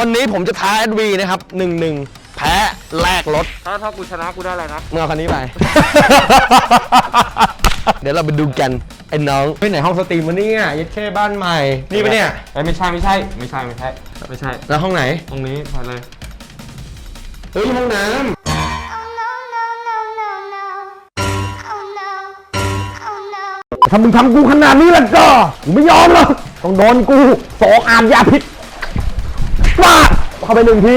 วันนี้ผมจะท้าแอดวีนะครับหนึ่งหนึ่งแพ้แลกรถถ้าถ้ากูชนะกูได้อะไรนะเมื่เอาคันนี้ไป เดี๋ยวเราไปดูกันไอ้น้องไปไหนห้องสตรีมวะเนี่ยยัดแค่บ้านใหม่ นี่ปะเนี่ยเอ้ยไม่ใช่ไม่ใช่ ไม่ใช่ไม่ใช่ไม่ใช่ แล้วห้องไหน ตรงนี้ไปเลยเฮ้ยห้องน้ Oh no no no no no. Oh no. Oh no. ำถ้ามึงทำกูขนาดนี้แล้วก็กูไม่ยอมหรอกต้องโดนกูสองอาบยาพิษ ว้าเข้าไปหนึ่งที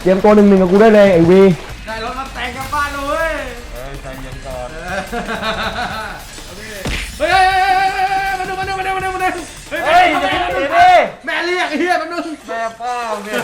เตรียมตัวหนึ่งหนึ่งกับกูได้เลยไอวีได้รถมาแต่งกับบ้านเลยเฮ้ยใจเย็นก่อนเฮ้ยเฮ้ยเฮ้ยเฮ้ยมาดูมาดูมาดูมาดูมาดูเฮ้ยเฮ้ยอย่าไปตีดิแม่เรียกไอ้เหี้ยแป๊บนึงแม่ป้าเนี่ย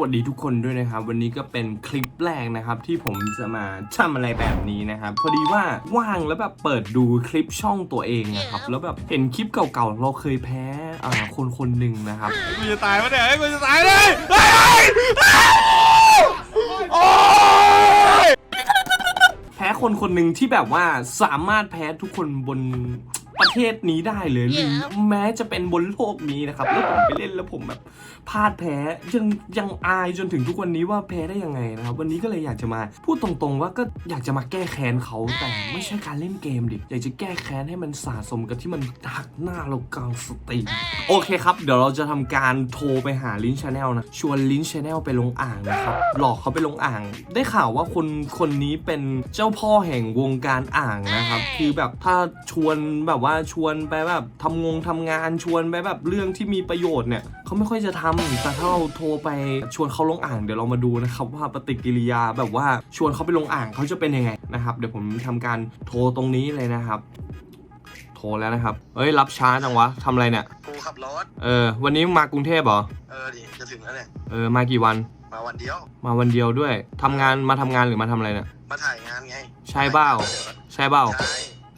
วัสดีทุกคนด้วยนะครับ วันนี้ก็เป็นคลิปแรกนะครับที่ผมจะมาทำอะไรแบบนี้นะครับ พอดีว่าว่างแล้วแบบเปิดดูคลิปช่องตัวเองนะครับ แล้วแบบเห็นคลิปเก่าๆเราเคยแพ้อ่าคนคนหนึ่งนะครับกูจะตายวะเนี่ยเฮ้ยกูจะตายเลยเฮ้ยแพ้คนคนหนึ่งที่แบบว่าสามารถแพ้ทุกคนบน ประเทศนี้ได้เลยหรือแม้จะเป็นบนโลกนี้นะครับแล้วผมไปเล่นแล้วผมแบบพลาดแพ้ยังยังอายจนถึงทุกวันนี้ว่าแพ้ได้ยังไงนะครับวันนี้ก็เลยอยากจะมา พูดตรงๆว่าก็อยากจะมาแก้แค้นเขาแต่ไม่ใช่การเล่นเกมดิอยากจะแก้แค้นให้มันสะสมกับที่มันหักหน้าเรากลางสตรีมโอเคครับ เดี๋ยวเราจะทำการโทรไปหาลินชาแนลนะชวนลินชาแนลไปลงอ่างนะครับหลอกเขาไปลงอ่าง ได้ข่าวว่าคนคนนี้เป็นเจ้าพ่อแห่งวงการอ่างนะครับ คือแบบถ้าชวนแบบว่าชวนไปแบบทำงงทำงานชวนไปแบบเรื่องที่มีประโยชน์เนี่ยเขาไม่ค่อยจะทำแต่ถ้าเราโทรไปชวนเขาลงอ่างเดี๋ยวเรามาดูนะครับว่าปฏิกิริยาแบบว่าชวนเขาไปลงอ่างเขาจะเป็นยังไงนะครับ เดี๋ยวผมทำการโทรตรงนี้เลยนะครับ โทรแล้วนะครับเฮ้ยรับช้าจังวะทำอะไรเนี่ยกูขับรถเออวันนี้มากรุงเทพเหรอเออดิจะถึงแล้วเนี่ยเออมากี่วัน มาวันเดียว มาวันเดียวด้วยทำงานมาทำงานหรือมาทำอะไรเนี่ยมาถ่ายงานไงใช่เปล่าใช่เปล่าใช่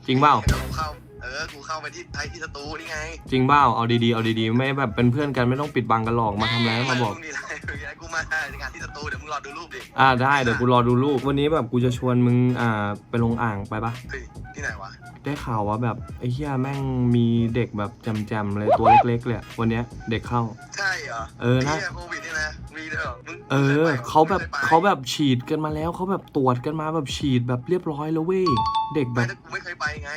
จริงเปล่า ดี๋ยวกูเข้าเออกูเข้าไปที่ไทยที่สตูนี่ไงจริงเปล่าเอาดีๆเอาดีๆไม่แบบเป็นเพื่อนกันไม่ต้องปิดบังกันหรอกมาทำอะไรมาบอก มึงดีไรมึงดีไรกูมาถ่ายงานที่สตูเดี๋ยวมึงรอดูรูปดิ อ่าได้เดี๋ยวกูรอดูลูกวันนี้แบบกูจะชวนมึงอ่าไปลงอ่างไปปะเฮ้ย ที่ไหนวะ ได้ข่าวว่าแบบไอ้เหี้ยแม่งมีเด็กแบบจำๆเลยตัวเล็กๆเลยอะวันเนี้ยเด็กเข้า ใช่เหรอเออนะนี่โควิดนี่นะ มีด้วยเหรอมึงเออคยไปเขาแบบคยไปเขาแบบฉีดกันมาแล้วเขาแบบตรวจกันมาแบบฉีดแบบเรียบร้อยแล้วเว้ยเด็กแบไม่บแต่กูไม่เคยไปไง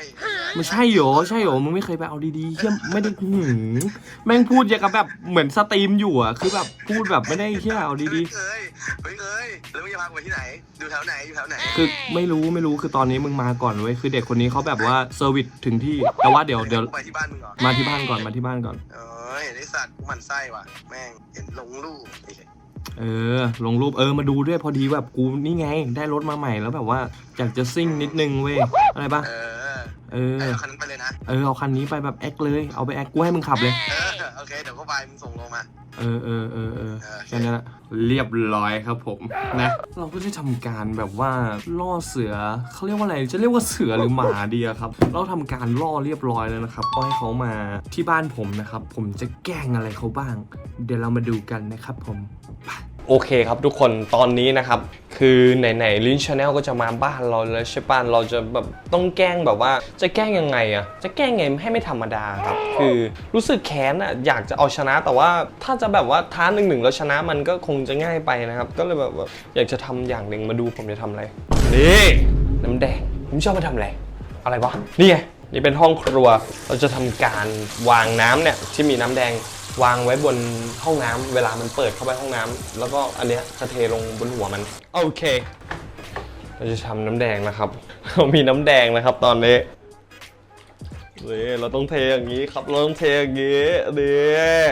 ไม่ใช่โหรอใช่โหรอมึงไม่เคยไปเอาดีๆเฮียไม่ได้หืมแม่งพูดอย่างกับแบบเหมือนสตรีมอยู่อะคือแบบพูดแบบไม่ได้เฮียเอาดีไม่เคยไม่เคยแล้วมึงจะพากูไปที่ไหนอยู่แถวไหนอยู่แถวไหนๆ คือไม่รู้ไม่รู้คือตอนนี้มึงมาก่อนเว้ยคือเด็กคนนี้เขาแบบว่าเซอร์วิสถึงที่แต่ว่าเดี๋ยวเดี๋ยวกูไปที่บ้านมึงเหรอมาที่บ้านก่อนมาที่บ้านก่อน เอ้ยไอ้สัตว์กูหมันไส้ว่ะแม่งเห็นลงรูปไอ้เหี้ยเออ ลงรูปเออมาดูด้วยพอดีแบบกูนี่ไง ได้รถมาใหม่แล้วแบบว่าอยากจะซิ่งนิดนึงเว้ยอะไรปะเออ เออไอ้คันนั้นไปเลยนะ เออเอาคันนี้ไปแบบแอคเลย เอาไปแอคกูให้มึงขับเลย เออ โอเค เดี๋ยวก็ไปมึงส่งลงมา เออเออเออเออแค่นั้นแหละ เรียบร้อยครับผมนะ เราก็จะทำการแบบว่าล่อเสือเขาเรียกว่าอะไรจะเรียกว่าเสือหรือหมาดีอะครับ เราทำการล่อเรียบร้อยแล้วนะครับก็ให้เขามาที่บ้านผมนะครับ ผมจะแกล้งอะไรเขาบ้าง เดี๋ยวเรามาดูกันนะครับผมไป โอเคครับทุกคนตอนนี้นะครับ คือไหนๆลินชาแนลก็จะมาบ้านเราแล้วใช่ป่ะเราจะแบบต้องแกล้งแบบว่าจะแกล้งยังไงอะจะแกล้งไงให้ไม่ธรรมดาครับ คือรู้สึกแค้นอะอยากจะเอาชนะแต่ว่าถ้าจะแบบว่าท้าหนึ่งหนึ่งแล้วชนะมันก็คงจะง่ายไปนะครับ ก็เลยแบบว่าอยากจะทำอย่างหนึ่งมาดูผมจะทำอะไรนี่น้ำแดงผมชอบมาทำอะไรอะไรวะนี่ไงนี่เป็นห้องครัวเราจะทำการวางน้ำเนี่ยที่มีน้ำแดง วางไว้บนห้องน้ำเวลามันเปิดเข้าไปห้องน้ำแล้วก็อันเนี้ยจะเทลงบนหัวมัน โอเค เราจะทำน้ำแดงนะครับ เรามีน้ำแดงนะครับตอนนี้นี่เราต้องเทอย่างนี้ครับเราต้องเทอย่างนี้นี่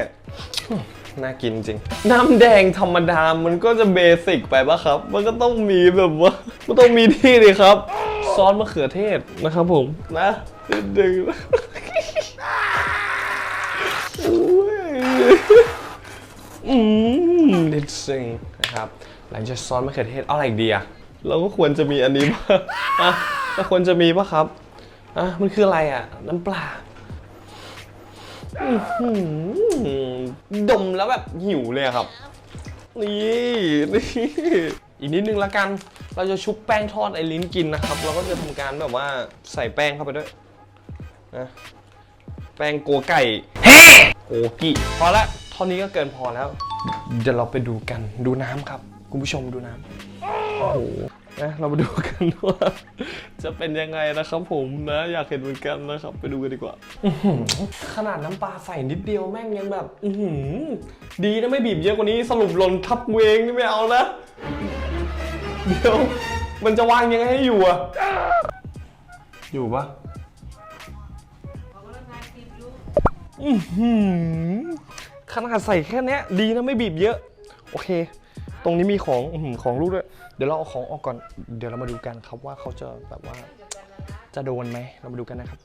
น่ากินจริง น้ำแดงธรรมดา มันก็จะเบสิกไปปะครับ มันก็ต้องมีแบบว่า มันต้องมีที่ดิครับ ซอสมะเขือเทศนะครับผม นะดึง อืมนิดนึงนะครับ หลังจากซอสมะเขือเทศเอาอะไรอีกดีอะเราก็ควรจะมีอันนี้ป่ะอะเราควรจะมีป่ะครับอะมันคืออะไรอะน้ำปลาหือดมแล้วแบบหิวเลยอะครับ นี่นี่อีกนิดนึงละกัน เราจะชุบแป้งทอดไอ้ลิ้นกินนะครับ เราก็จะทำการแบบว่าใส่แป้งเข้าไปด้วยนะแป้งโกไก่ โกกิพอละเท่านี้ก็เกินพอแล้ว เดี๋ยวเราไปดูกันดูน้ำครับ คุณผู้ชมดูน้ำโอ้โหนะเรามาดูกันว่า จะเป็นยังไงนะครับผมนะอยากเห็นเหมือนกันนะครับ ไปดูกันดีกว่าขนาดน้ำปลาใส่นิดเดียวแม่งยังแบบอือหือดีนะไม่บีบเยอะกว่านี้สรุปหล่นทับเวงนี่ไม่เอานะเดี๋ยวมันจะวางยังไงให้อยู่อะอยู่ปะ อือหือขนาดใส่แค่เนี้ยดีนะไม่บีบเยอะ โอเค ตรงนี้มีของอื้อหือของลูกด้วย เดี๋ยวเราเอาของออกก่อน เดี๋ยวเรามาดูกันครับว่าเขาจะแบบว่า จะโดนไหม เรามาดูกันนะครับ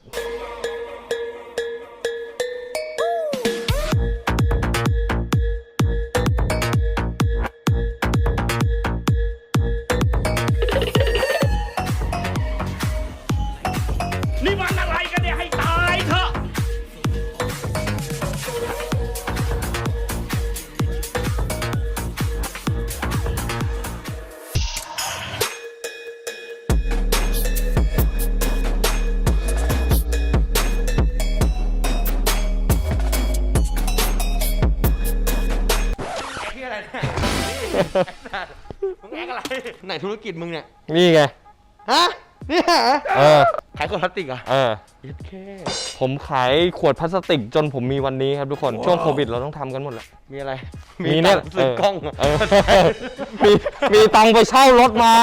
ไหนธุรกิจมึงเนี่ย นี่ไง ฮะ เนี่ยเหรอเออ ขายขวดพลาสติกเหรอะเออเย็ดแค่ ผมขายขวดพลาสติกจนผมมีวันนี้ครับทุกคน ช่วงโควิดเราต้องทำกันหมดแหละ มีอะไรมีเนี่ยตังค์ซื้อกล้องอะเออ มีมีตังค์ไปเช่ารถมา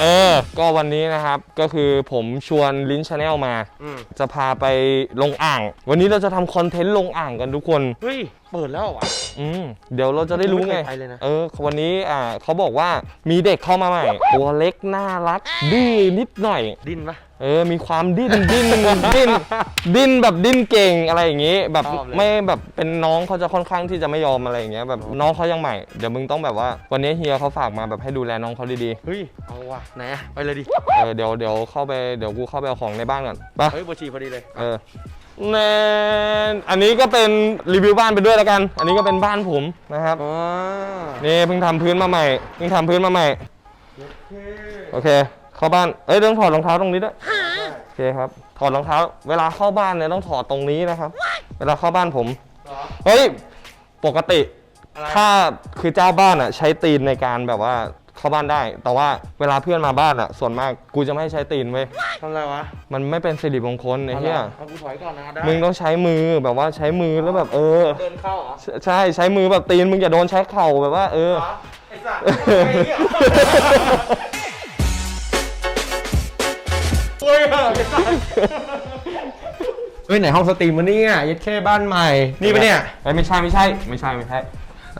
เออ ก็วันนี้นะครับก็คือผมชวนลิ้นชาแนลมาอืมจะพาไปลงอ่าง วันนี้เราจะทำคอนเทนต์ลงอ่างกันทุกคน เฮ้ย เปิดแล้วเหรอวะ อืมเดี๋ยวเราจะได้รู้ไงไม่เคยไปเลยนะ เออ วันนี้อ่าเขาบอกว่ามีเด็กเข้ามาใหม่ ตัวเล็กน่ารักดื้อนิดหน่อย ดิ้นปะ เออ มีความดิ้นดิ้นดิ้นดิ้นแบบดิ้นเก่งอะไรอย่างงี้ แบบชอบเลย ไม่แบบเป็นน้องเขาจะค่อนข้างที่จะไม่ยอมอะไรอย่างเงี้ยแบบน้องเขายังใหม่เดี๋ยวมึงต้องแบบว่า วันนี้เฮียเขาฝากมาแบบให้ดูแลน้องเขาดีเฮ้ย เอาว่ะไหนอะไปเลยดิ ๆเออเดี๋ยวเดี๋ยวเข้าไปเดี๋ยวกูเข้าไปเอาของในบ้านก่อนไปเฮ้ยบัวชีพอดีเลย เออแน่อันนี้ก็เป็นรีวิวบ้านไปด้วยแล้วกัน อันนี้ก็เป็นบ้านผมนะครับอ๋อนี่เพิ่งทำพื้นมาใหม่เพิ่งทำพื้นมาใหม่โอเค เข้าบ้าน เอ้ยต้องถอดรองเท้าตรงนี้ด้วยโอเคครับ ถอดรองเท้า เวลาเข้าบ้านเนี่ยต้องถอดตรงนี้นะครับ เวลาเข้าบ้านผมเฮ้ย ปกติถ้าคือเจ้าบ้านอะใช้ตีนในการแบบว่าเข้าบ้านได้ แต่ว่าเวลาเพื่อนมาบ้านอะ ส่วนมากกูจะไม่ให้ใช้ตีนเว้ย ทำอะไรวะมันไม่เป็นสิริมงคลไอ้เหี้ยเอากูถอยก่อนนะได้มึงต้องใช้มือแบบว่าใช้มือแล้วแบบเออ เดินเข้าเหรอใช่ใช่ใช้มือแบบตีนมึงอย่าโดนใช้เข่าแบบว่า เออไอ้สัสไอ้เหี้ย เฮ้ยไหนห้องสตรีมวะเนี่ยยัดแค่บ้านใหม่ นี่ปะเนี่ยเอ้ยไม่ใช่ไม่ใช่ ไม่ใช่ไม่ใช่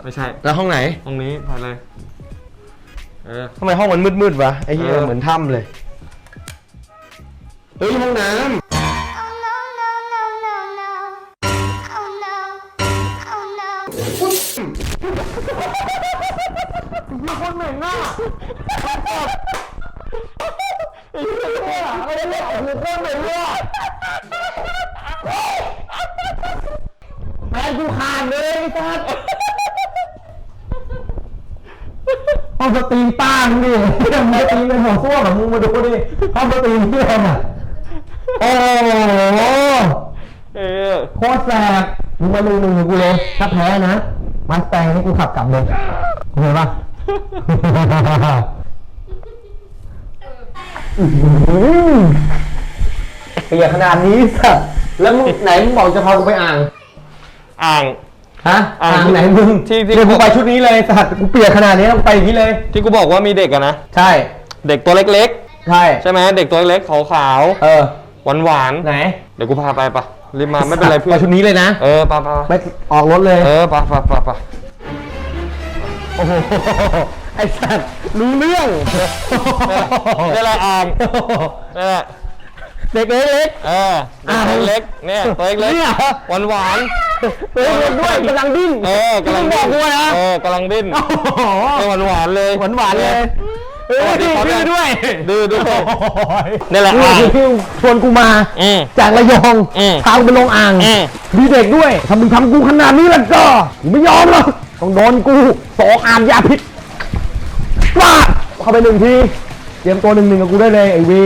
ไม่ใช่ แล้วห้องไหนตรงนี้ไปเลย เออ ทำไมห้องมันมืดๆวะไอ้เหี้ยเออ เหมือนถ้ำเลยเฮ้ยห้องน้ Oh no no no no no. Oh no. Oh no. ำมีคนเหม็นอะไอ้เหี้ยเนี่ยอะไรเนี่ยโอ้โหโคนเหม็นเลยอะแฟนกูขาดเลยไอ้สัสห้องสตรีมป้างดิทำไมตีเป็นหัวส้วมอะมึงมาดูดิห้องสตรีมเพื่อนอะโอ้โหเออโคตรแสบมึงมาหนึ่งหนึ่งกูเลยถ้าแพ้นะมาสแตงนี่กูขับกลับเลยโอเคปะ อื้อหือเปียกขนาดนี้สัสแล้วมึงไหนมึงบอกจะพากูไปอ่าง อ่าง ฮะ อ่างอ่างไหนมึงที่ที่เดี๋ยวกูไปชุดนี้เลยสัสกูเปียกขนาดนี้ต้องไปอย่างนี้เลย ที่กูบอกว่ามีเด็กอะนะ ใช่ เด็กตัวเล็กใช่ ๆ ใช่ไหมเด็กตัวเล็กขาวเออ ๆหวานหวานไหนๆเดี๋ยวกูพาไปปะรีบมาไม่เป็นไรเพื่อไปนชุดนี้เลยนะ เออไปไปไม่ออกรถเลย เออไปไปไปไปโอ้โห ไอ้สัตว์รู้เรื่องนี่แหละอ่างนี่แหละเด็กเล็ก เออเด็กเล็กๆเนี่ยตัวเล็กเนี่ยๆหวานหวานๆเล็กเล็กด้วยกำลังดิ้นๆเออกำลังบอกกูนะเออกำลังดิ้นโอ้โหหวานหวานๆเลย หวานหวานๆเลยเฮ้ยดื้อด้วยดื้อด้วย นี่นี่แหละคืออ่างที่ชวนกูมา อืม จากระยองอืมพากูไปลงอ่างอืม มีเด็กด้วยถ้ามึงทำกูขนาดนี้แล้วก็กูไม่ยอมหรอกต้องโดนกูสองอ่านยาพิษ ฟาดเข้าไปหนึ่งที เตรียมตัวหนึ่งหนึ่งกับกูได้เลยไอวี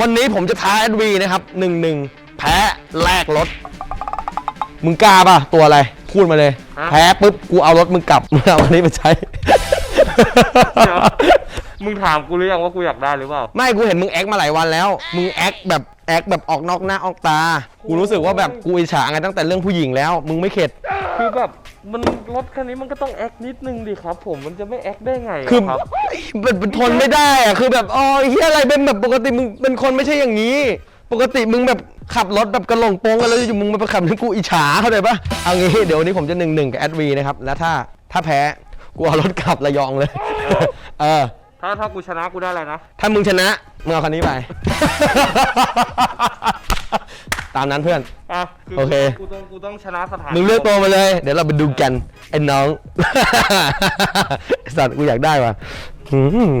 วันนี้ผมจะท้าแอดวีนะครับหนึ่งหนึ่งแพ้แลกรถ มึงกล้าป่ะ ตัวอะไร พูดมาเลยฮะแพ้ปุ๊บ กูเอารถมึงกลับมึงเอาอันนี้ไปใช้เดี๋ยว มึงถามกูหรือยังว่ากูอยากได้หรือเปล่า ไม่กูเห็นมึงแอคมาหลายวันแล้ว มึงแอคแบบแอคแบบออกนอกหน้าออกตา กูรู้สึกว่าแบบกูอิจฉาไงตั้งแต่เรื่องผู้หญิงแล้ว มึงไม่เข็ด คือแบบมันรถคันนี้มันก็ต้องแอคนิดนึงดิครับ ผมมันจะไม่แอคได้ไงะคือครับเป็นเป็นทนไม่ได้อะคือแบบอ๋อเฮียอะไรเป็นแบบปกติมึงเป็นคนไม่ใช่อย่างนี้ ปกติมึงแบบขับรถแบบกระหลงโปงกันแล้วอยู่มึงมาไปขับให้กูอิจฉาเข้าใจปะเอางี้เดี๋ยววันนี้ผมจะหนึ่งหนึ่งกับแอดวีนะครับ แล้วถ้าถ้าแพ้กูเอารถกลับระยองเลย เออ ถ้าถ้ากูชนะกูได้อะไรนะ ถ้ามึงชนะมึงเอาคันนี้ไป ตามนั้นเพื่อน อะโอเค กูต้องกูต้องชนะสถานมึงเลือกตัวมาเลย เดี๋ยวเราไปดูกัน ไอ้น้อง ไอ้สัตว์กูอยากได้ว่ะหืม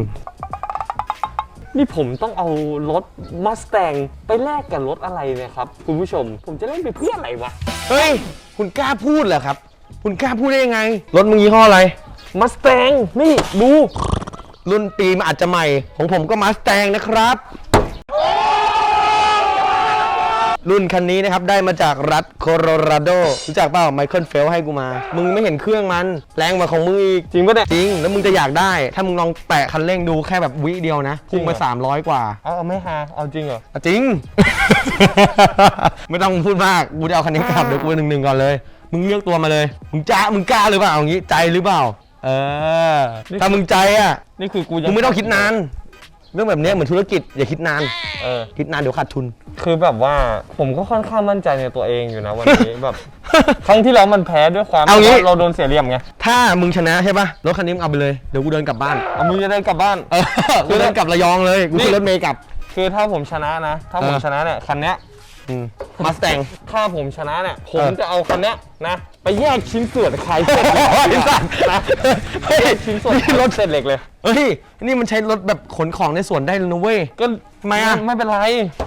นี่ผมต้องเอารถมาส t ตงไปแลกกับรถอะไรเนี่ยครับ คุณผู้ชม ผมจะเล่นไปเพื่ออะไรวะ เฮ้ย คุณกล้าพูดเหรอครับ คุณกล้าพูดได้ยังไง รถมึงยี่ห้ออะไรมาส t ตงนี่ ดู รุ่นปีมันอาจจะใหม่ ของผมก็มาสแตงนะครับ รุ่นคันนี้นะครับได้มาจากรัฐโคโลราโดรู้จักเปล่าไมเคิลเฟลให้กูมา มึงไม่เห็นเครื่องมัน แรงกว่าของมึงอีก จริงปะเนี่ยจริง แล้วมึงจะอยากได้ ถ้ามึงลองแตะคันเร่งดูแค่แบบวิเดียวนะพุ่งไป300 กว่าเอาเอาไม่ฮาเอาจริงเหรอ อะจริง ไม่ต้องพูดมากกูจะเอาคันนี้กลับเดี๋ยวกูหนึ่งหนึ่งก่อนเลย มึงเลือกตัวมาเลย มึงจ้ามึงกล้าหรือเปล่าเอางี้ใจหรือเปล่า เออถ้ามึงใจอะนี่คือกูมึงไม่ต้องคิดนาน เรื่องแบบเนี้ยเหมือนธุรกิจอย่าคิดนาน เออ คิดนานเดี๋ยวขาดทุน คือแบบว่าผมก็ค่อนข้างมั่นใจในตัวเองอยู่นะวันนี้ แบบ ครั้งที่แล้วมันแพ้ด้วยความเอางี้ที่ว่เราโดนเสียเหลี่ยมไงถ้ามึงชนะใช่ปะรถคันนี้มึงเอาไปเลยเดี๋ยวกูเดินกลับบ้านเอามึงจะได้กลับบ้าน เออกูเดินกลับระยองเลยกูขึ้นรถเมย์กลับ คือถ้าผมชนะนะ ถ้าผมเออ ชนะเนี่ยคันเนี้ย มาสแตงถ้าผมชนะเนี่ยผมเออจะเอาคันเนี้ยนะไปแยกชิ้นส่วนขายเสร็จโอ้ยไอ้สัตว์นะเฮ้ยแยกชิ้นส่วนนี่รถเสร็จเหล็กเลย เฮ้ย นี่มันใช้รถแบบขนของในสวนได้เลยนะเว้ย ก็ทำไมอะไม่เป็นไร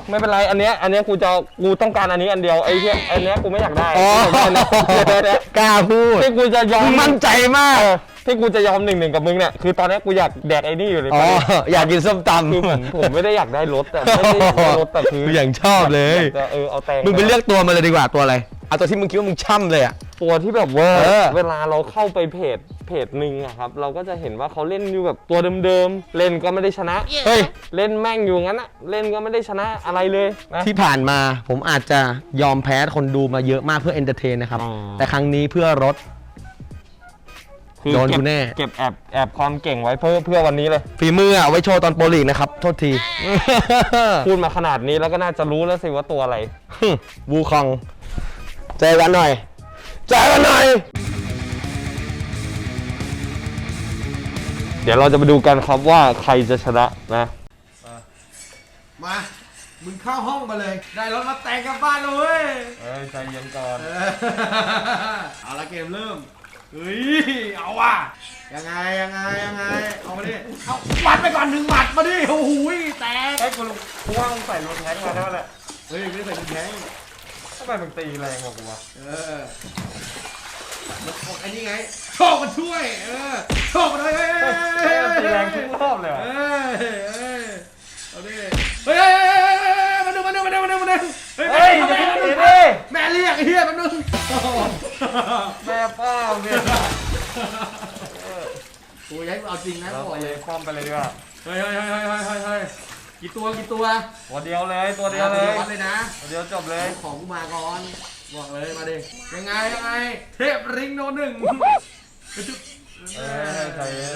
ไม่เป็นไร อันเนี้ย อันเนี้ยกูจะเอากูต้องการอันนี้อันเดียวไอ้เนี้ยอันเนี้ยกูไม่อยากได้อ๋ออันเนี้ยเดี๋ยวเดี๋ยวเดี๋ยวกล้าพูดที่กูจะยอมมึงมั่นใจมากเออที่กูจะยอมหนึ่งหนึ่งกับมึงเนี่ย คือตอนเนี้ยกูอยากแดกไอ้นี่อยู่เลยอ๋อตอนนี้อยากกินส้มตำคือผมผมไม่ได้อยากได้รถแต่ไม่ได้อยากได้รถแต่คืออย่างชอบเลยากจะเออเอาแตงมึงไปเลือกตัวมาเลยดีกว่าตัวอะไร เอาตัวที่มึงคิดว่ามึงช่ำเลยอะ ตัวที่แบบว่าเออ เวลาเราเข้าไปเพจเพจหนึ่งอะครับ เราก็จะเห็นว่าเขาเล่นอยู่แบบตัวเดิมๆ เล่นก็ไม่ได้ชนะ เฮ้ย เล่นแม่งอยู่งั้นอะเล่นก็ไม่ได้ชนะอะไรเลยนะ ที่ผ่านมาผมอาจจะยอมแพ้คนดูมาเยอะมากเพื่อเอนเตอร์เทนนะครับ อ๋อ แต่ครั้งนี้เพื่อรถ คือโดนเก็บกูแน่ เก็บแอบแอบความเก่งไว้เพื่อเพื่อวันนี้เลย ฝีมืออะเอาไว้โชว์ตอนโปรลีกนะครับ โทษที พูดมาขนาดนี้แล้วก็น่าจะรู้แล้วสิว่าตัวอะไร วูคอง เจอกันหน่อย เจอกันหน่อย เดี๋ยวเราจะไปดูกันครับว่าใครจะชนะนะ มา มึงเข้าห้องมาเลย ได้รถมาแต่งกลับบ้านเลยเว้ยเอ้ยใจเย็นก่อน เอาละเกมเริ่ม เฮ้ย เอาว่ะ ยังไงยังไงยังไง เอามาดิ เอาหมัดไปก่อนหนึ่งหมัดมาดิ โอ้โหแตกไอ้กูกูว่ามึงใส่รถแท็กมาได้แหละ เฮ้ยไม่ได้ใส่กุญแจทำ ไมมึงตีแรงกว่ากูวะเออมันออกไอ้นี่ไงโชคมันช่วย เออโชคมันเฮ้ยเฮ้ยเฮ้ยเฮ้ยตีแรงทุกรอบเลยเฮ้ยเฮ้ยเอาดิเฮ้ยเฮ้ยเฮ้ยเฮ้ยมาดูมาดูมาดูมาดูมาดูเฮ้ยเฮ้ยแม่อย่าไปแม่ตีดิแม่เรียกไอ้เหี้ยแป๊บนึงโอ้โหแม่ป้าเนี่ยโอ้ยให้เอาจริงนะเราบอกไปเลเลยยคว่ำไปเลยดีกว่า เฮ้ยเฮ้ยเฮ้ยเฮ้ยเฮ้ยเฮ้ยเฮ้ย กี่ตัวกี่ตัวตัวเดียวเลยตัวเดียวเลยวัดเลยนะตัวเดียวจบเลยของกูมาก่อนบอกเลยมาดิยังไงยังไง เทพริงโนหนึ่งเออใจเย็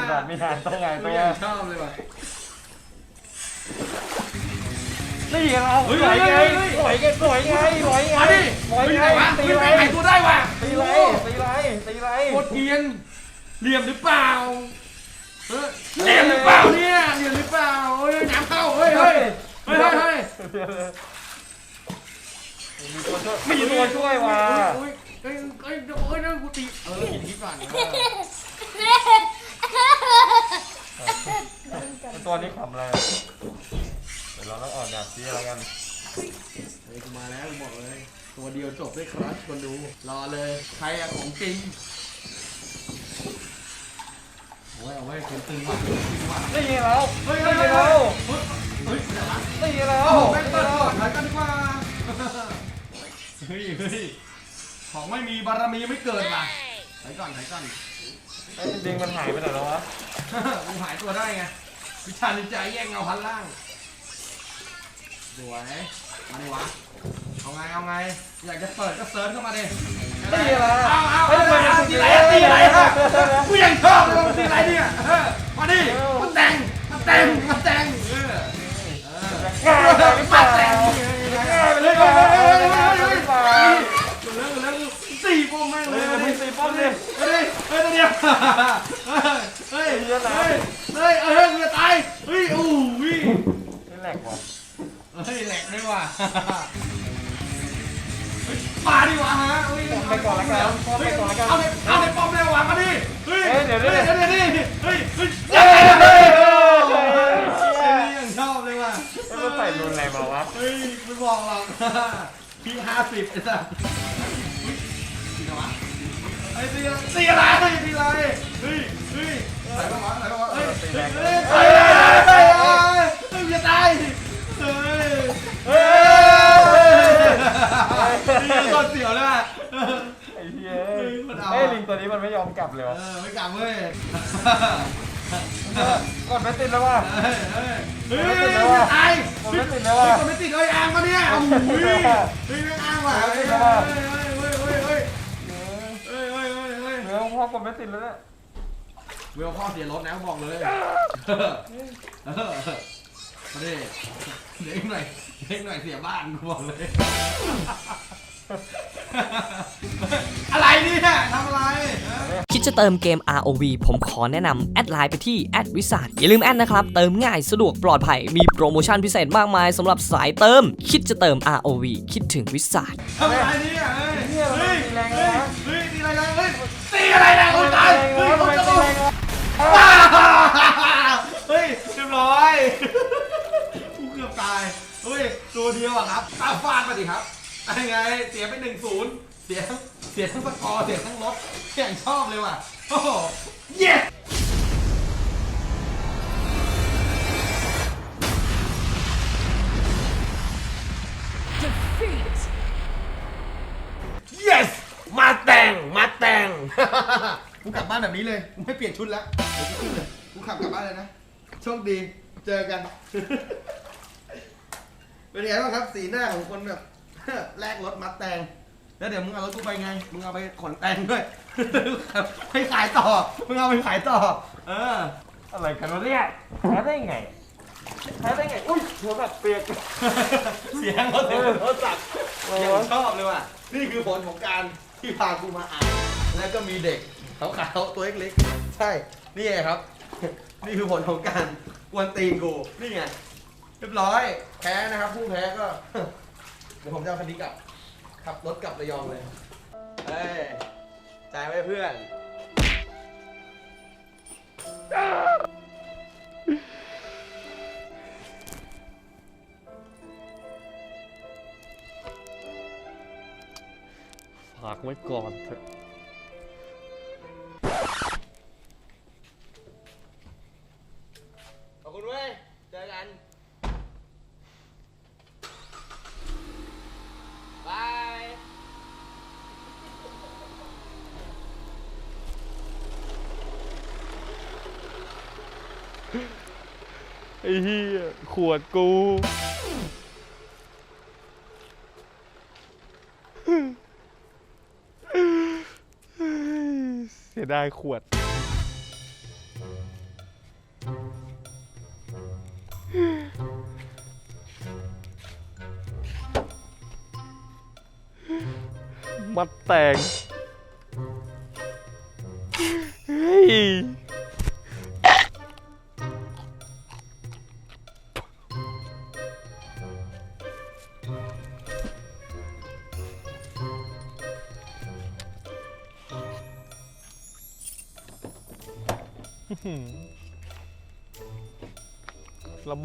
นแบบมีหานตัวไงตัตัววชอบเลยว่ะนี่เราเฮ้ยสวยไงเฮ้ยเฮ้ยสวยไงสวยไงสวยไงมาดิสวยเฮ้ยไงไหนวะตีเฮ้ยไรแม่งหายตัวได้ว่ะตีไรตีไรตีไรโคตรเกรียนเหลี่ยมหรือเปล่า เหลี่ยมหรือเปล่าเนี่ยเหลี่ยมหรือเปล่าเฮ้ยน้ำเข้าเฮ้ยเฮ้ยเฮ้ยเฮ้ยเฮ้ยมีตัวช่วยมีตัวช่วยว่ะเฮ้ยเฮ้ยเฮ้ยเฮ้ยเดี๋ยวกูตีเออกินทิพย์ก่อนเออตัวนี้ขำอะไรเดี๋ยวเราต้องออกแบบนี้แล้วกันเฮ้ยกูมาแล้วกูบอกเลย ตัวเดียวจบด้วยครับคนดู รอเลย ใครอะของจริง โอ้ยเอาไว้เป็นตึงว่ะตึงว่ะนี่แล้วเฮ้ยนี่เฮ้ยแล้เฮ้วยเฮ้ยเดี๋ยวนะนี่แล้วโอ้โหแม่งเปิดก่อนแล้วกันดีกว่าเฮ้ยเฮ้ยของไม่มีบารมีไม่เกิดว่ะไหนก่อนไหนก่อนไอ้จริงๆมันหายไปไหนแล้ววะมึงหายตัวได้ไงวิชานินจาแย่งเงาพันล่างสวยมาดิวะเอาไงเอาไงอยากจะเปิดก็เซิร์ชเข้ามาดิ ตีอะไรเอาเอาเอาเอาตีไหลตีไหลฮกูยังชอบเลยตีไหลเนี่ยมาดิมันแต่งมันแต่งมันแต่งเออมันแต่งเลยสี่ป้อมแม่งเลยมีสี่ป้อมเลยเฮ้ยเฮ้ยเดี๋ยวเฮ้ยเฮ้ยเฮ้ยเฮ้ยจะตายเฮ้ยอู้วิ่งแหลกว่ะเฮ้ยแหลกได้ว่ะ มาดิวะฮะเฮ้ยไปก่อนละกันไปก่อนละกันเอาในเอาในป้อมเลยววะมาดิเฮ้ยเดี๋ยวเดี๋ยวดิเฮ้ยเฮ้ยเฮ้ยเฮ้ยเฮ้ยเฮ้ยชอบเลยว่ะแล้วมันใส่รุนอะไรมาวะเฮ้ยไม่บอกหรอกพี่ห้าสิบไอ้สัสไอ้ตีอะไรตีอะไรตีอะไรเฮ้ยเฮ้ยไหนบ้างวะไหนบ้าเฮ้ยเฮ้ย นี่ก็เสียวเลยอะไอ้เหี้ยเฮ้ยมันเอาเอ้ยลิงตัวนี้มันไม่ยอมกลับเลยวะเออไม่กลับเว้ยกดไม่ติดแล้วว่ะ เฮ้ยเฮ้ยเฮ้ยไม่ติดแล้วอะตายกดไม่ติดแล้วเฮ้ยว่ะคนไม่ติดเอ้ยอ้างมาเนี่ยโอ้โหเฮ้ยเฮ้ยไม่อ้างว่ะเฮ้ยเฮ้ยเฮ้ยเฮ้ยเฮ้ยเฮ้ยเฮ้ยเฮ้ยเฮ้ยเฮ้ย เดี๋ยวพ่อกดไม่ติดแล้วเนี่ยเวลพ่อเสียรถนะบอกเลยเออเออมาดิเด็กหน่อยเด็กหน่อยเสียบ้านกูบอกเลย อะไรเนี่ยทำอะไรฮะคิดจะเติมเกม ROV ผมขอแนะนำแอดไลน์ไปที่แอดวิสาอย่าลืมแอดนะครับ เติมง่ายสะดวกปลอดภัย มีโปรโมชั่นพิเศษมากมายสำหรับสายเติม คิดจะเติม ROV คิดถึงวิสาทำอะไรเนี่ยเฮ้ยเนี่ยมันเฮ้ยตีแรงเฮ้นะยเฮ้ยตีอะไรนะเฮ้ยตีอะไรนะคนตายเฮ้ยทำไมคนตีตายแรงวะเฮ้ยเรียบร้อยกูเกือบตายเฮ้ยตัวเดียวอะครับตาฟาดมาดิครับ อะไรไง เสียไปหนึ่งศูนย์เสียทั้งเสียทั้งสกอร์เสียทั้งรถอย่างชอบเลยว่ะ โอ้โห เย้ yes มาแต่ง มาแต่ง กูกลับบ้านแบบนี้เลยกูไม่เปลี่ยนชุดแล้วเดี๋ยวกูขึ้นเลยกูขับกลับบ้านเลยนะ โชคดี เจอกัน เป็นไงบ้างครับ สีหน้าของคนแบบ แลกรถมาแต่งแล้วเดี๋ยวมึงเอารถกูไปไง มึงเอาไปขนแต่งด้วยให้ขายต่อ มึงเอาไปขายต่อ เออ อะไรกันวะเนี่ยแพ้ได้ไงแพ้ได้ไง อุ้ยหัวแบบเปียก เสียงเขาเสียงโทรศัพท์ยังชอบเลยว่ะ นี่คือผลของการที่พากูมาอ่าน แล้วก็มีเด็กขาวๆตัวเล็กๆ ใช่ นี่ไงครับ นี่คือผลของการกวนตีนกู นี่ไง เรียบร้อย แพ้นะครับ ผู้แพ้ก็เดี๋ยวผมจะเอาคันนี้กลับ ขับรถกลับระยองเลย เฮ้ย จ่ายไว้เพื่อน ฝากไว้ก่อนเถอะ ไอ้เหี้ยขวดกู เสียดายขวด มัดแตงเฮ้ย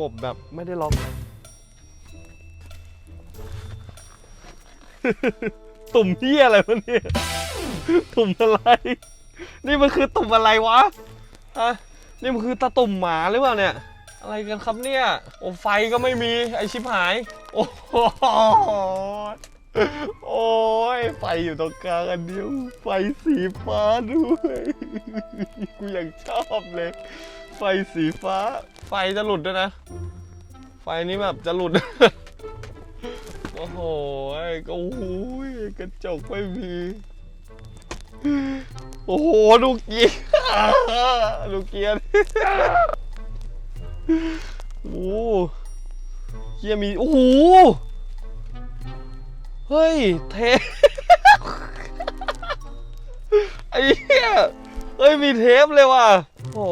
บบแบบไม่ได้ล็อก ตุ่มเหี้ยอะไรวะเนี่ย ตุ่มอะไร นี่มันคือตุ่มอะไรวะฮะนี่มันคือตาตุ่มหมาหรือเปล่าเนี่ย อะไรกันครับเนี่ย โอ้ไฟก็ไม่มีไอชิบหาย โอ้โหโอ้ยไฟอยู่ตรงกลางอันเดียว ไฟสีฟ้าด้วย กูยังชอบเลย ไฟสีฟ้า ไฟจะหลุดด้วยนะ ไฟนี้แบบจะหลุด โอ้โหก็โอ้โหกระจกไม่มี โอ้โหดูเกียร์ดูเกียร์โอ้เกียร์มี โอ้โห เฮ้ย เทไอ้เหี้ยเฮ้ย มีเทปเลยว่ะ โอ้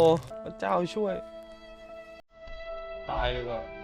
พระเจ้าช่วย ตายเลยว่ะ